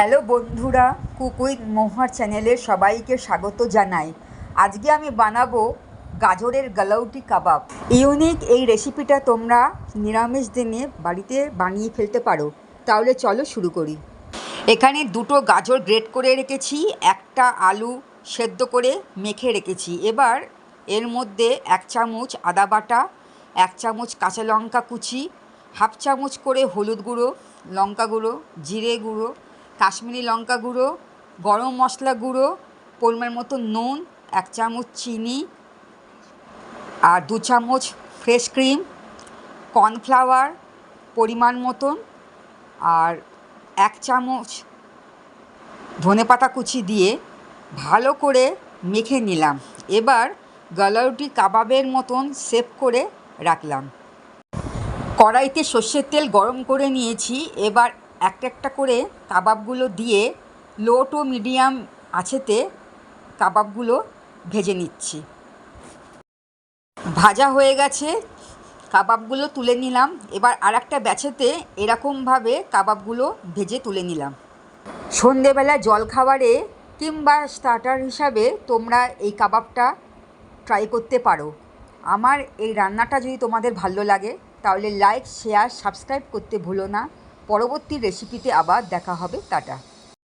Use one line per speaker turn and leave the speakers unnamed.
Hello বন্ধুরা cook with মোহার চ্যানেলে সবাইকে স্বাগত জানাই। আজকে আমি বানাবো গাজরের গালাউটি কাবাব। ইউনিক এই রেসিপিটা তোমরা নিরামিষ দিনে বাড়িতে বানিয়ে ফেলতে পারো। তাহলে চলো শুরু করি। এখানে দুটো গাজর গ্রেট করে রেখেছি, একটা আলু সেদ্ধ করে মেখে রেখেছি। এবার এর মধ্যে এক চামচ আদা বাটা, এক চামচ কাঁচা লঙ্কা কুচি, হাফ চামচ করে হলুদ গুঁড়ো, লঙ্কা গুঁড়ো, জিরে গুঁড়ো কাশ্মীরি লঙ্কা গুঁড়ো, গরম মশলা গুঁড়ো, পরিমাণ মতো নুন, এক চামচ চিনি আর দু চামচ ফ্রেশ ক্রিম, কর্নফ্লাওয়ার পরিমাণ মতন আর এক চামচ ধনেপাতা কুচি দিয়ে ভালো করে মেখে নিলাম। এবার গালাউটি কাবাবের মতন সেভ করে রাখলাম। কড়াইতে সর্ষের তেল গরম করে নিয়েছি। এবার একটা একটা করে কাবাবগুলো দিয়ে লো টু মিডিয়াম আছেতে কাবাবগুলো ভেজে নিচ্ছি। ভাজা হয়ে গেছে, কাবাবগুলো তুলে নিলাম। এবার আর একটা ব্যাচেতে এরকমভাবে কাবাবগুলো ভেজে তুলে নিলাম। সন্ধেবেলা জলখাবারে কিংবা স্টার্টার হিসাবে তোমরা এই কাবাবটা ট্রাই করতে পারো। আমার এই রান্নাটা যদি তোমাদের ভালো লাগে, তাহলে লাইক শেয়ার সাবস্ক্রাইব করতে ভুলো না। পরবর্তী রেসিপিতে আবার দেখা হবে টাটা।